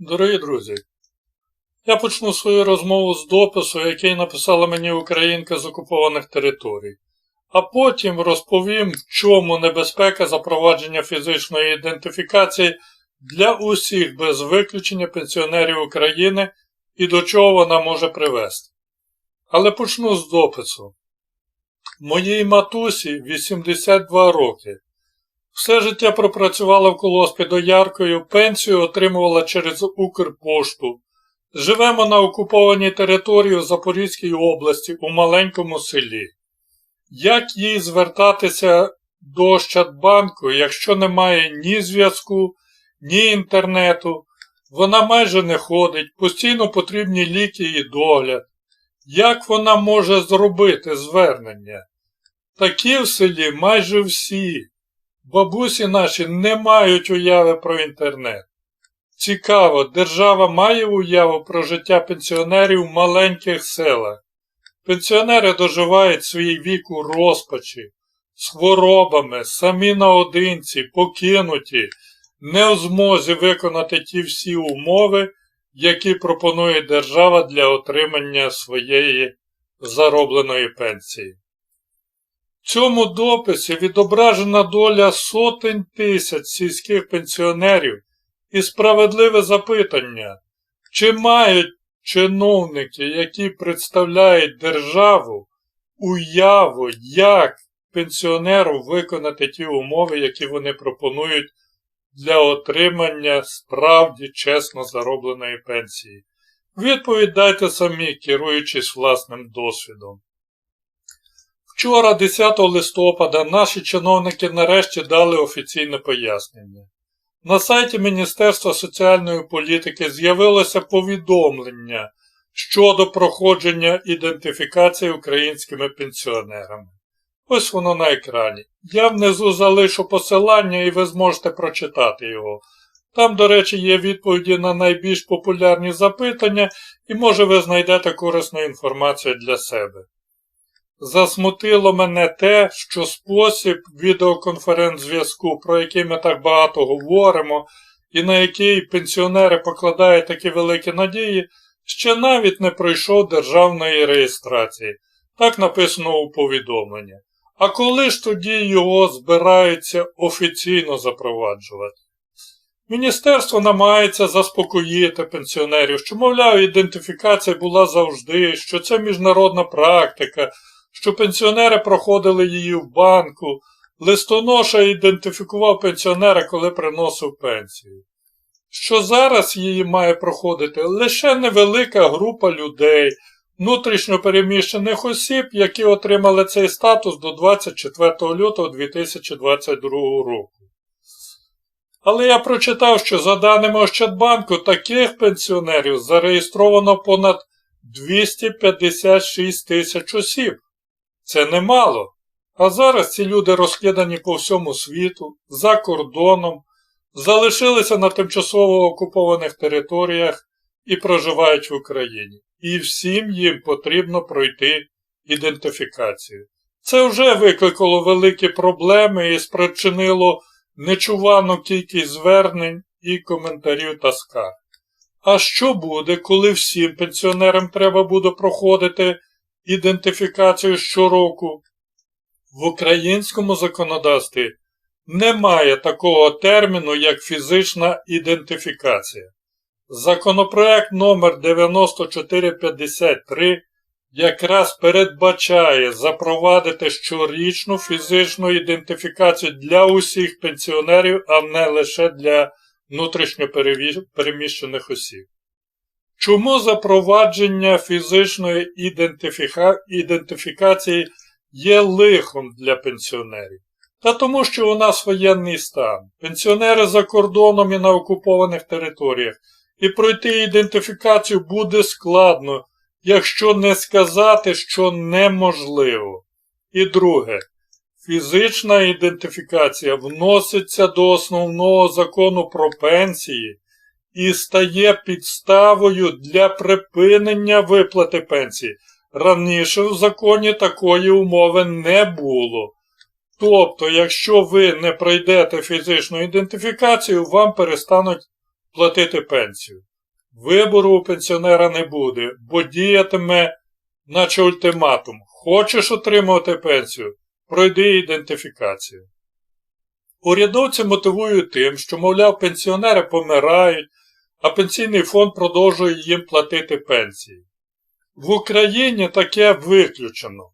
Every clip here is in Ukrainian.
Дорогі друзі, я почну свою розмову з допису, який написала мені українка з окупованих територій, а потім розповім, в чому небезпека запровадження фізичної ідентифікації для усіх без виключення пенсіонерів України і до чого вона може привести. Але почну з допису. Моїй матусі 82 роки. Все життя пропрацювала в колоспі дояркою, пенсію отримувала через Укрпошту. Живемо на окупованій території у Запорізькій області у маленькому селі. Як їй звертатися до Ощадбанку, якщо немає ні зв'язку, ні інтернету, вона майже не ходить, постійно потрібні ліки і догляд. Як вона може зробити звернення? Такі в селі майже всі. Бабусі наші не мають уяви про інтернет. Цікаво, держава має уяву про життя пенсіонерів в маленьких селах. Пенсіонери доживають свій вік у розпачі, з хворобами, самі наодинці, покинуті, не у змозі виконати ті всі умови, які пропонує держава для отримання своєї заробленої пенсії. В цьому дописі відображена доля сотень тисяч сільських пенсіонерів і справедливе запитання, чи мають чиновники, які представляють державу, уяву, як пенсіонеру виконати ті умови, які вони пропонують для отримання справді чесно заробленої пенсії. Відповідь дайте самі, керуючись власним досвідом. Вчора, 10 листопада, наші чиновники нарешті дали офіційне пояснення. На сайті Міністерства соціальної політики з'явилося повідомлення щодо проходження ідентифікації українськими пенсіонерами. Ось воно на екрані. Я внизу залишу посилання і ви зможете прочитати його. Там, до речі, є відповіді на найбільш популярні запитання, і може ви знайдете корисну інформацію для себе. Засмутило мене те, що спосіб відеоконференц-зв'язку, про який ми так багато говоримо, і на який пенсіонери покладають такі великі надії, ще навіть не пройшов державної реєстрації. Так написано у повідомленні. А коли ж тоді його збираються офіційно запроваджувати? Міністерство намагається заспокоїти пенсіонерів, що, мовляв, ідентифікація була завжди, що це міжнародна практика, що пенсіонери проходили її в банку. Листоноша ідентифікував пенсіонера, коли приносив пенсію. Що зараз її має проходити лише невелика група людей, внутрішньо переміщених осіб, які отримали цей статус до 24 лютого 2022 року. Але я прочитав, що за даними Ощадбанку, таких пенсіонерів зареєстровано понад 256 тисяч осіб. Це немало. А зараз ці люди розкидані по всьому світу, за кордоном, залишилися на тимчасово окупованих територіях і проживають в Україні. І всім їм потрібно пройти ідентифікацію. Це вже викликало великі проблеми і спричинило нечувану кількість звернень і коментарів та скарг. А що буде, коли всім пенсіонерам треба буде проходити ідентифікацію щороку? В українському законодавстві немає такого терміну, як фізична ідентифікація. Законопроект номер 9453 якраз передбачає запровадити щорічну фізичну ідентифікацію для усіх пенсіонерів, а не лише для внутрішньопереміщених осіб. Чому запровадження фізичної ідентифіка... ідентифікації є лихом для пенсіонерів? Та тому, що у нас воєнний стан, пенсіонери за кордоном і на окупованих територіях, і пройти ідентифікацію буде складно, якщо не сказати, що неможливо. І друге, фізична ідентифікація вноситься до основного закону про пенсії і стає підставою для припинення виплати пенсії. Раніше в законі такої умови не було. Тобто, якщо ви не пройдете фізичну ідентифікацію, вам перестануть платити пенсію. Вибору у пенсіонера не буде, бо діятиме, наче ультиматум. Хочеш отримувати пенсію? Пройди ідентифікацію. Урядовці мотивують тим, що, мовляв, пенсіонери помирають, а пенсійний фонд продовжує їм платити пенсії. В Україні таке виключено.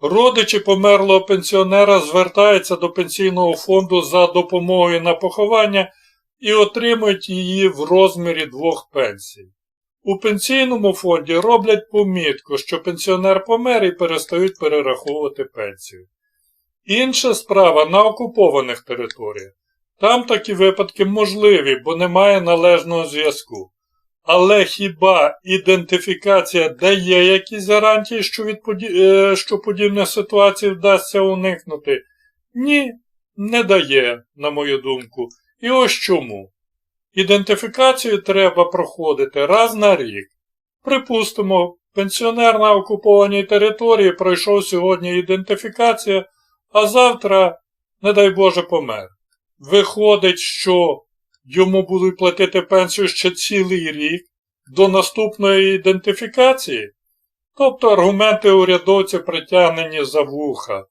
Родичі померлого пенсіонера звертаються до пенсійного фонду за допомогою на поховання і отримують її в розмірі двох пенсій. У пенсійному фонді роблять помітку, що пенсіонер помер і перестають перераховувати пенсію. Інша справа на окупованих територіях. Там такі випадки можливі, бо немає належного зв'язку. Але хіба ідентифікація дає якісь гарантії, що, від поді... е, що подібних ситуацій вдасться уникнути? Ні, не дає, на мою думку. І ось чому. Ідентифікацію треба проходити раз на рік. Припустимо, пенсіонер на окупованій території пройшов сьогодні ідентифікація, а завтра, не дай Боже, помер. Виходить, що йому будуть платити пенсію ще цілий рік до наступної ідентифікації. Тобто аргументи урядовців притягнені за вуха.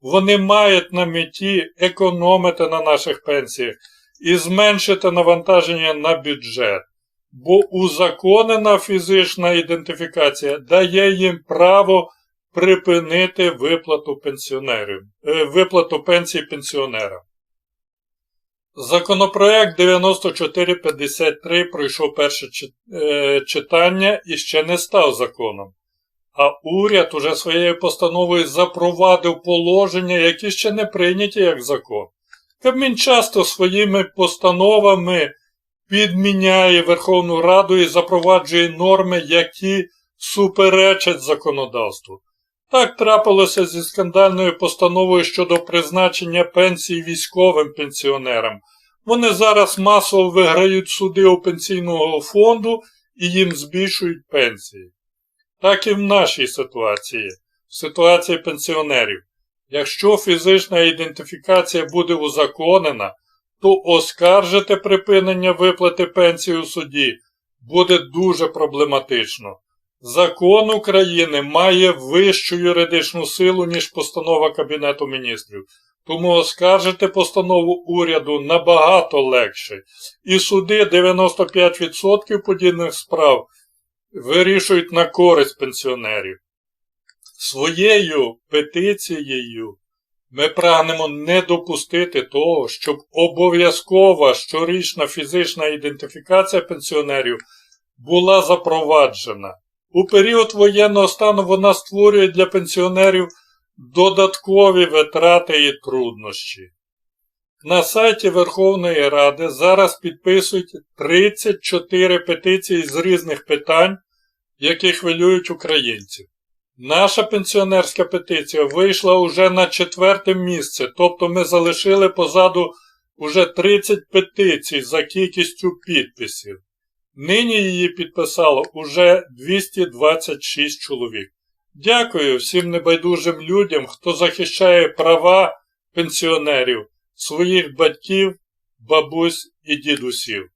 Вони мають на меті економити на наших пенсіях і зменшити навантаження на бюджет. Бо узаконена фізична ідентифікація дає їм право припинити виплату пенсіонерів, е, виплату пенсій пенсіонерам. Законопроект 9453 пройшов перше е, читання і ще не став законом. А уряд уже своєю постановою запровадив положення, які ще не прийняті як закон. Кабмін часто своїми постановами підміняє Верховну Раду і запроваджує норми, які суперечать законодавству. Так трапилося зі скандальною постановою щодо призначення пенсій військовим пенсіонерам. Вони зараз масово виграють суди у пенсійного фонду і їм збільшують пенсії. Так і в нашій ситуації, в ситуації пенсіонерів. Якщо фізична ідентифікація буде узаконена, то оскаржити припинення виплати пенсії у суді буде дуже проблематично. Закон України має вищу юридичну силу, ніж постанова Кабінету міністрів. Тому оскаржити постанову уряду набагато легше. І суди 95% подібних справ вирішують на користь пенсіонерів. Своєю петицією ми прагнемо не допустити того, щоб обов'язкова щорічна фізична ідентифікація пенсіонерів була запроваджена. У період воєнного стану вона створює для пенсіонерів додаткові витрати і труднощі. На сайті Верховної Ради зараз підписують 34 петиції з різних питань, які хвилюють українців. Наша пенсіонерська петиція вийшла уже на четверте місце, тобто ми залишили позаду уже 30 петицій за кількістю підписів. Нині її підписало уже 226 чоловік. Дякую всім небайдужим людям, хто захищає права пенсіонерів, своїх батьків, бабусь і дідусів.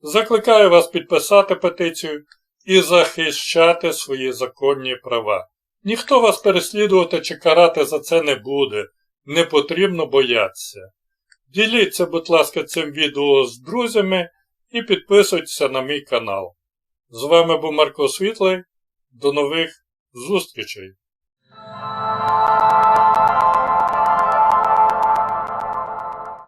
Закликаю вас підписати петицію і захищати свої законні права. Ніхто вас переслідувати чи карати за це не буде, не потрібно боятися. Діліться, будь ласка, цим відео з друзями і підписуйтеся на мій канал. З вами був Марко Світлий. До нових зустрічей!